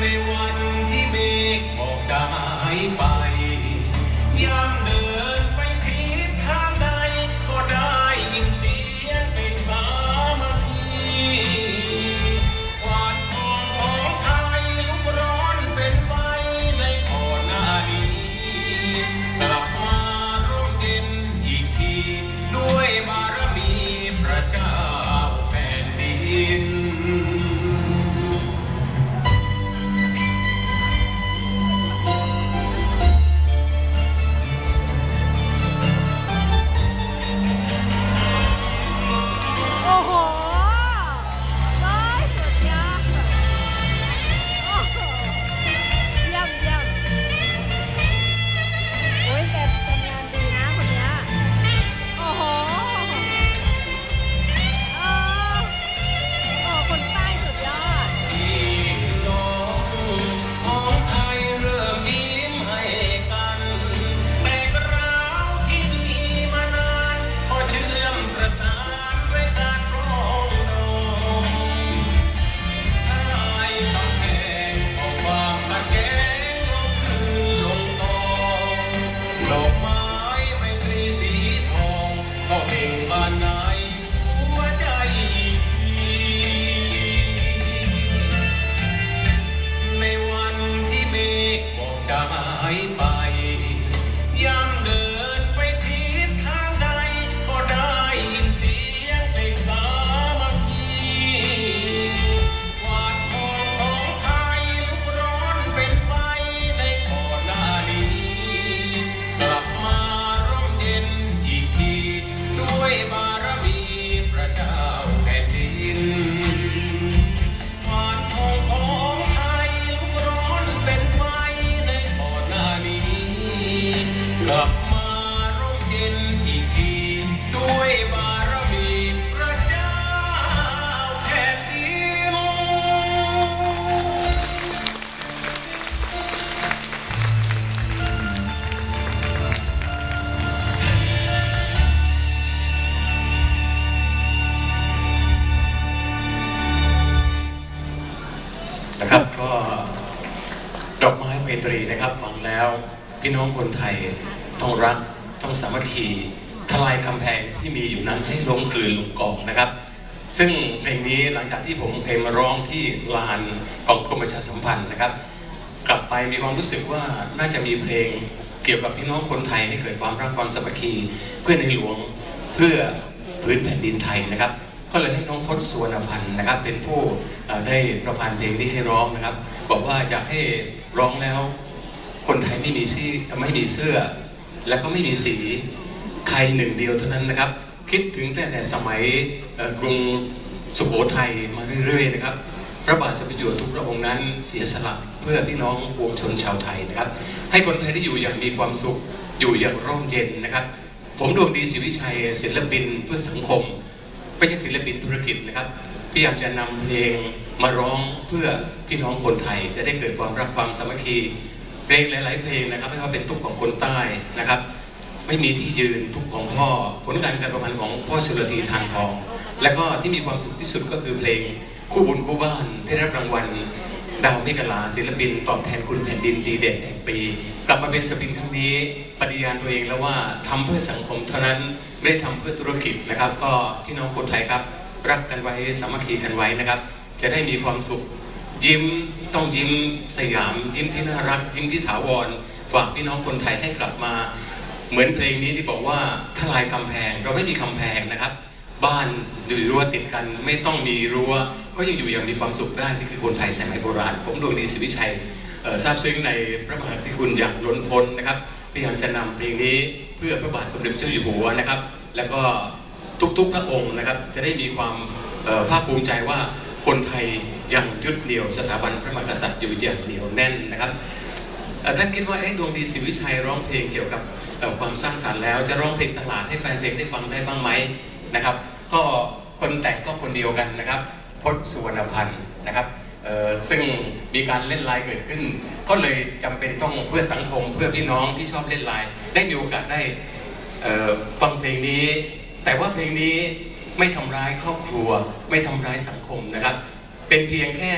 ในวันที่เมฆหอกจะหายไปยัง กลับมาร่มเย็นอีกทีด้วยบารมีพระเจ้าแผ่นดินนะครับก็ดอกไม้ไมตรีนะครับฟังแล้วพี่น้องคนไทย ต้องรักต้องสามัคคีทลายคำแพงที่มีอยู่นั้นให้ล้มกลืนลงกองนะครับ ซึ่งเพลงนี้หลังจากที่ผมเพลงมาร้องที่ลานของกรมประชาสัมพันธ์นะครับ กลับไปมีความรู้สึกว่าน่าจะมีเพลงเกี่ยวกับพี่น้องคนไทยให้เกิดความรักความสามัคคีเพื่อในหลวงเพื่อพื้นแผ่นดินไทยนะครับ ก็เลยให้น้องพจน์สุวรรณพันธ์นะครับ เป็นผู้ได้ประพันธ์เพลงนี้ให้ร้องนะครับ บอกว่าอยากให้ร้องแล้ว คนไทยไม่มีซี่ไม่มีเสื้อ และก็ไม่มีสีไทยหนึ่งเดียวเท่านั้นนะครับ คิดถึงแตั้งแต่สมัยกรุงสุโขทัยมาเรื่อยๆนะครับ พระบาทสมเด็จอยู่ทุกพระองค์นั้นเสียสละเพื่อพี่น้องปวงชนชาวไทยนะครับ ให้คนไทยได้อยู่อย่างมีความสุขอยู่อย่างร่มเย็นนะครับ ผมดวงดีศรีวิชัยศิลปินเพื่อสังคม ไม่ใช่ศิลปินธุรกิจนะครับพยายามจะนำเพลงมาร้องเพื่อพี่น้องคนไทยจะได้เกิดความรักความสามัคคี เพลงหลาย ๆ เพลงนะครับไม่ว่าเป็นทุกของคนใต้นะครับ ไม่มีที่ยืนทุกของพ่อ ผลงานการประพันธ์ของพ่อชลธีทานทอง และก็ที่มีความสุขที่สุดก็คือเพลงคู่บุญคู่บ้านที่รับรางวัลดาวเมกลาศิลปินตอบแทนคุณแผ่นดินดีเด่นแห่งปี กลับมาเป็นศิลปินครั้งนี้ปฏิญาณตัวเองแล้วว่าทำเพื่อสังคมเท่านั้นไม่ได้ทำเพื่อธุรกิจนะครับ ก็พี่น้องคนไทยครับ รักกันไว้สามัคคีกันไว้นะครับ จะได้มีความสุข ยิ้มต้องยิ้มสยาม ยิ้มที่น่ารัก ยิ้มที่ถาวรฝากพี่น้องคนไทยให้กลับมา เหมือนเพลงนี้ที่บอกว่าทลายกำแพง เราไม่มีกำแพงนะครับ บ้านอยู่รั้วติดกันไม่ต้องมีรั้ว ก็ยังอยู่อย่างมีความสุขได้นี่คือคนไทยสมัยโบราณ ผมดวงดีศิวิชัยทราบซึ้งในพระมหากรุณอย่างล้นพ้นนะครับพยายามจะนำเพลงนี้เพื่อพระบาทสมเด็จเจ้าอยู่หัวนะครับ แล้วก็ทุกๆพระองค์นะครับ จะได้มีความภาคภูมิใจว่า คนไทยยังยึดเหนี่ยวสถาบันพระมหากษัตริย์อยู่อย่างเหนียวแน่นนะครับท่านคิดว่าเอ๊ะดวงดีศิวิชัยร้องเพลงเกี่ยวกับความสร้างสรรค์แล้วจะร้องเพลงตลาดให้แฟนเพลงได้ฟังได้บ้างไหมนะครับ ก็คนแต่งก็คนเดียวกันนะครับพจน์สุวรรณพันธ์นะครับซึ่งมีการเล่นลน์เกิดขึ้น ก็เลยจำเป็นต้องเพื่อสังคมเพื่อพี่น้องที่ชอบเล่นลน์ได้มีโอกาสได้ฟังเพลงนี้ แต่ว่าเพลงนี้ ไม่ทำร้ายครอบครัว ไม่ทำร้ายสังคมนะครับ เป็นเพียงแค่